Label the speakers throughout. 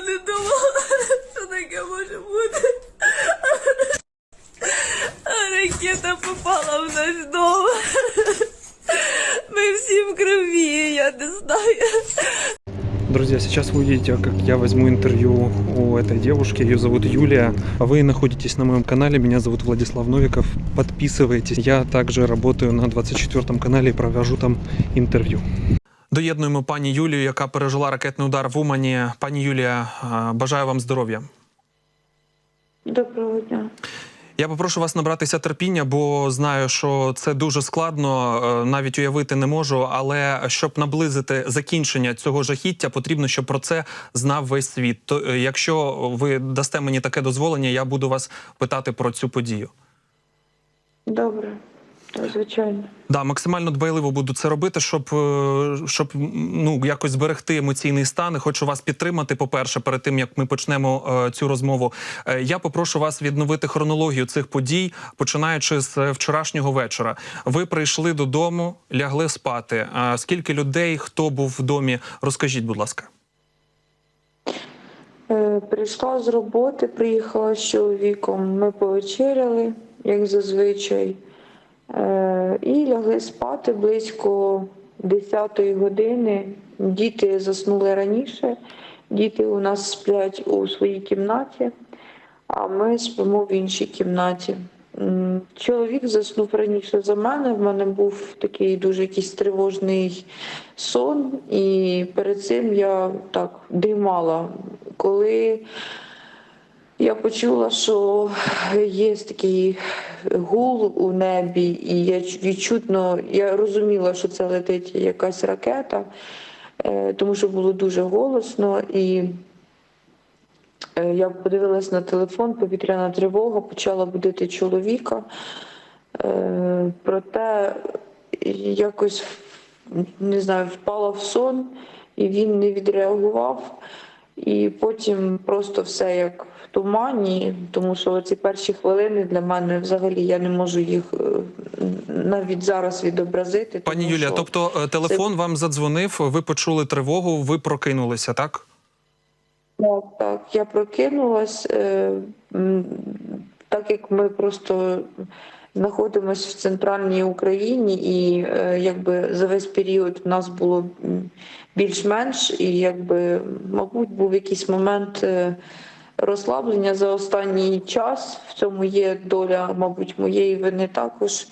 Speaker 1: не думала, що таке може бути. А ракета попала в наш дом. Ми всі в крові, я не знаю.
Speaker 2: Друзья, сейчас вы увидите, как я возьму интервью у этой девушки. Ее зовут Юлия. Вы находитесь на моем канале. Меня зовут Владислав Новиков. Подписывайтесь. Я также работаю на 24 канале и провожу там интервью. Доєднуємо пані Юлію, яка пережила ракетний удар в Умані. Пані Юлія, е, бажаю вам здоров'я.
Speaker 3: Доброго дня.
Speaker 2: Я попрошу вас набратися терпіння, бо знаю, що це дуже складно, е, навіть уявити не можу. Але щоб наблизити закінчення цього жахіття, потрібно, щоб про це знав весь світ. То е, якщо ви дасте мені таке дозволення, я буду вас питати про цю подію.
Speaker 3: Добре, Так, звичайно.
Speaker 2: Да, максимально дбайливо буду це робити, щоб, е, щоб ну якось зберегти емоційний стан. І хочу вас підтримати. По перше, перед тим як ми почнемо е, цю розмову. Е, я попрошу вас відновити хронологію цих подій, починаючи з е, вчорашнього вечора. Ви прийшли додому, лягли спати. А скільки людей, хто був в домі? Розкажіть, будь ласка.
Speaker 3: Е, прийшла з роботи, приїхала з чоловіком. Ми повечеряли, як зазвичай, і лягли спати близько 10-ї години. Діти заснули раніше. Діти у нас сплять у своїй кімнаті, а ми спимо в іншій кімнаті. Чоловік заснув раніше за мене. В мене був такий дуже якийсь тривожний сон, і перед цим я так дрімала. Коли я почула, що є такий гул у небі, і я відчутно я розуміла, що це летить якась ракета, е, тому що було дуже голосно. І е, я подивилась на телефон, повітряна тривога, почала будити чоловіка. Е, Проте якось не знаю, впала в сон, і він не відреагував. І потім просто все як в тумані, тому що ці перші хвилини для мене взагалі я не можу їх е, навіть зараз відобразити.
Speaker 2: Пані
Speaker 3: тому
Speaker 2: Юлія,
Speaker 3: що-
Speaker 2: тобто е, телефон вам задзвонив, ви почули тривогу, ви прокинулися, так?
Speaker 3: Так, так. Я прокинулась, е, так як ми просто знаходимося в центральній Україні, і е, якби за весь період в нас було більш-менш, і якби, мабуть, був якийсь момент е, розслаблення за останній час. В цьому є доля, мабуть, моєї вини також.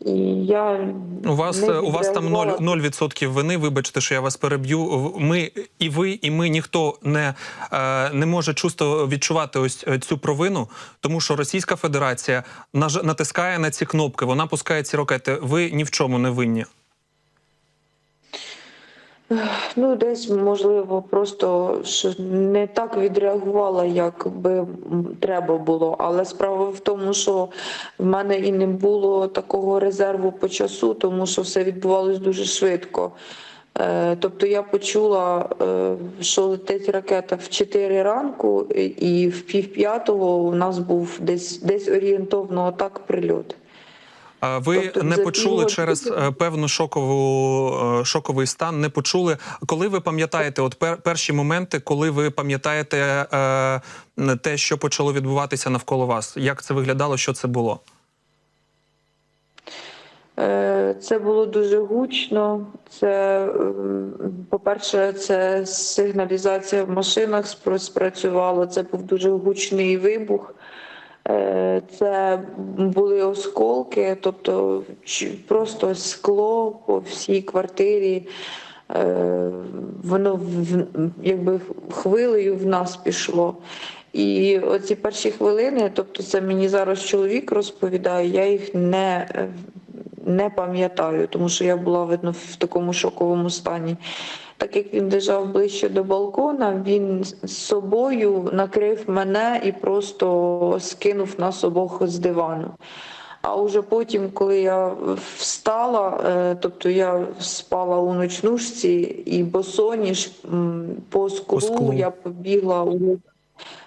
Speaker 3: І я
Speaker 2: У вас
Speaker 3: не
Speaker 2: е, у вас там 0%,
Speaker 3: відреагувала.
Speaker 2: 0% вини. Вибачте, що я вас переб'ю. Ми і ви, і ми ніхто не, е, не може чувство відчувати ось е, цю провину, тому що Російська Федерація натискає на ці кнопки. Вона пускає ці ракети. Ви ні в чому не винні.
Speaker 3: Ну, десь можливо, просто що не так відреагувала, як би треба було. Але справа в тому, що в мене і не було такого резерву по часу, тому що все відбувалось дуже швидко. Е, Тобто я почула, е, що летить ракета в 4 ранку, і- в пів п'ятого у нас був десь десь орієнтовно так прильот.
Speaker 2: А Ви
Speaker 3: Тобто
Speaker 2: не почули через е, певну шокову е, шоковий стан. Не почули, коли ви пам'ятаєте, от пер, перші моменти, коли ви пам'ятаєте е, те, що почало відбуватися навколо вас, як це виглядало, що це було?
Speaker 3: Е, Це було дуже гучно. Це, по-перше, це сигналізація в машинах спра- спрацювала. Це був дуже гучний вибух. Е, Це були осколки, тобто просто скло по всій квартирі. Е, Воно якби хвилею в нас пішло. І оці перші хвилини, тобто це мені зараз чоловік розповідає, я їх не, не пам'ятаю, тому що я була видно в такому шоковому стані. Так як він лежав ближче до балкона, він з собою накрив мене і просто скинув нас обох з дивану. А вже потім, коли я встала, е, тобто я спала у ночнушці і босоніж по склу,
Speaker 2: склу.
Speaker 3: я побігла у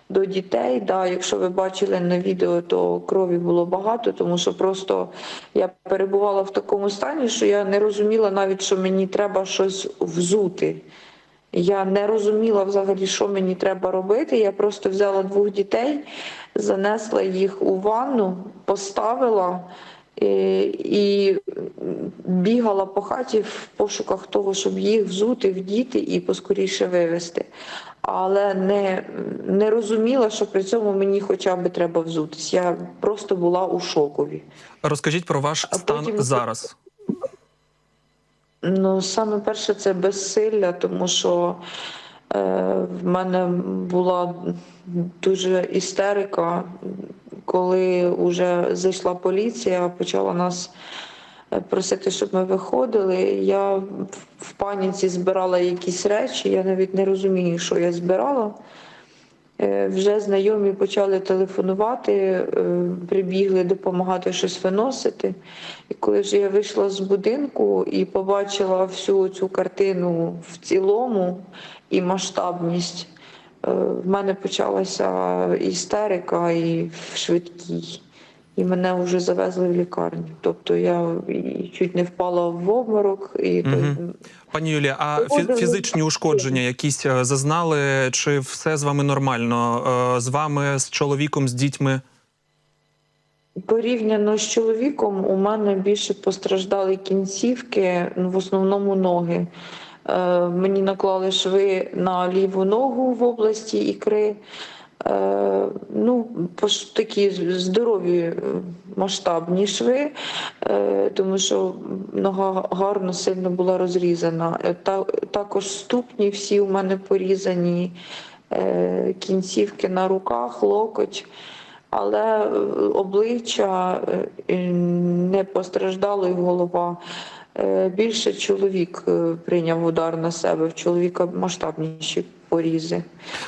Speaker 3: до дітей. Да, якщо ви бачили на відео, то крові було багато, тому що просто я перебувала в такому стані, що я не розуміла навіть, що мені треба щось взути. Я не розуміла взагалі, що мені треба робити. Я просто взяла двох дітей, занесла їх у ванну, поставила і бігала по хаті в пошуках того, щоб їх взути, вдіти і поскоріше вивезти. Але не, не розуміла, що при цьому мені хоча б треба взутись. Я просто була у шокові.
Speaker 2: Розкажіть про ваш
Speaker 3: А
Speaker 2: стан
Speaker 3: потім-
Speaker 2: зараз.
Speaker 3: Ну, саме перше, це безсилля, тому що е, в мене була дуже істерика, коли вже зайшла поліція, почала нас е, просити, щоб ми виходили. Я в- паніці збирала якісь речі, я навіть не розумію, що я збирала. Е, Вже знайомі почали телефонувати, е, прибігли допомагати щось виносити. І коли вже я вийшла з будинку і побачила всю цю картину в цілому і масштабність, в мене почалася істерика і в швидкій. І мене вже завезли в лікарню. Тобто я і чуть не впала в обморок. І
Speaker 2: Мгм. Пані Юлія, а фі- фізичні ушкодження якісь е, зазнали? Чи все з вами нормально? Е, З вами, з чоловіком, з дітьми?
Speaker 3: Порівняно з чоловіком, у мене більше постраждали кінцівки, ну, в основному ноги. Е, мені наклали шви на ліву ногу в області ікри. Е, ну, такі здорові е, масштабні шви, тому що нога гарно сильно була розрізана. Також ступні всі у мене порізані, кінцівки на руках, локоть. Але обличчя не постраждало і голова. Е, Більше чоловік е, прийняв удар на себе, в чоловіка масштабніші порізи.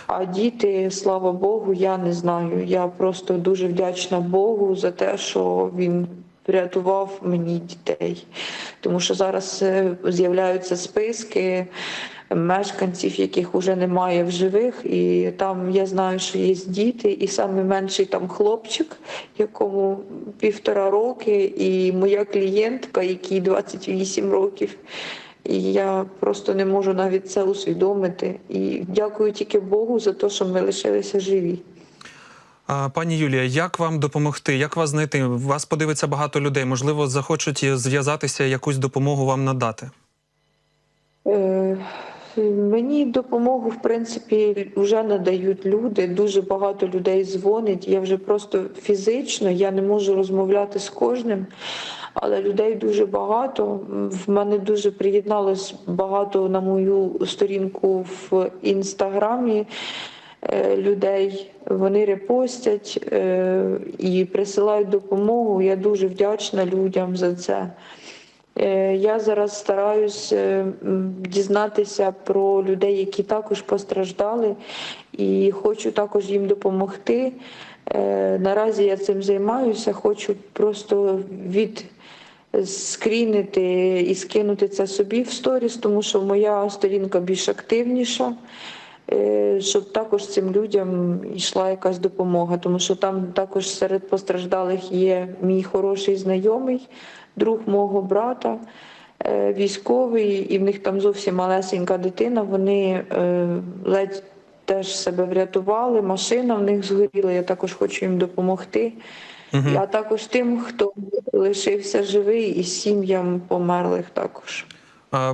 Speaker 3: А діти, слава Богу, я не знаю. Я просто дуже вдячна Богу за те, що він врятував мені дітей. Тому що зараз е, з'являються списки мешканців, яких вже немає в живих, і там я знаю, що є діти, і саме менший там хлопчик, якому півтора роки, і моя клієнтка, якій 28 років. І я просто не можу навіть це усвідомити. І дякую тільки Богу за те, що ми лишилися живі.
Speaker 2: Пані Юлія, як вам допомогти? Як вас знайти? Вас подивиться багато людей. Можливо, захочуть зв'язатися, якусь допомогу вам надати.
Speaker 3: Е, Мені допомогу, в принципі, вже надають люди. Дуже багато людей дзвонить. Я вже просто фізично я не можу розмовляти з кожним, але людей дуже багато. В мене дуже приєдналось багато на мою сторінку в інстаграмі. е, Людей вони репостять е, і присилають допомогу. Я дуже вдячна людям за це. Е, Я зараз стараюсь е, дізнатися про людей, які також постраждали, і хочу також їм допомогти. Е, Наразі я цим займаюся, хочу просто від скрінити і скинути це собі в сторіс, тому що моя сторінка більш активніша, щоб також цим людям йшла якась допомога, тому що там також серед постраждалих є мій хороший знайомий, друг мого брата. е, Військовий, і в них там зовсім малесенька дитина. Вони е, ледь теж себе врятували. Машина в них згоріла. Я також хочу їм допомогти. А також тим, хто лишився живий, і сім'ям померлих також.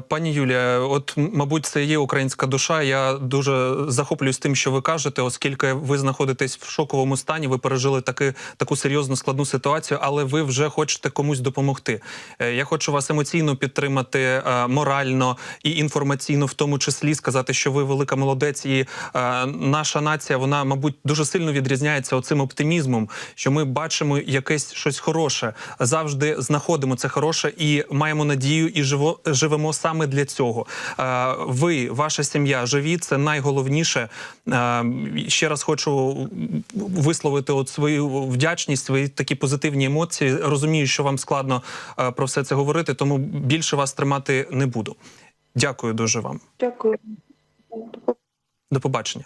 Speaker 2: Пані Юлія, от мабуть, це є українська душа. Я дуже захоплююсь тим, що ви кажете, оскільки ви знаходитесь в шоковому стані, ви пережили таки, таку серйозну складну ситуацію, але ви вже хочете комусь допомогти. Е, Я хочу вас емоційно підтримати, е, морально і інформаційно, в тому числі сказати, що ви велика молодець, і е, наша нація, вона, мабуть, дуже сильно відрізняється оцим оптимізмом, що ми бачимо якесь щось хороше, завжди знаходимо це хороше і маємо надію, і живо живемо саме для цього. Е, Ви, ваша сім'я, живі, це найголовніше. Е, Ще раз хочу висловити от свою вдячність, свої такі позитивні емоції. Розумію, що вам складно е, про все це говорити, тому більше вас тримати не буду. Дякую дуже вам.
Speaker 3: Дякую.
Speaker 2: До побачення.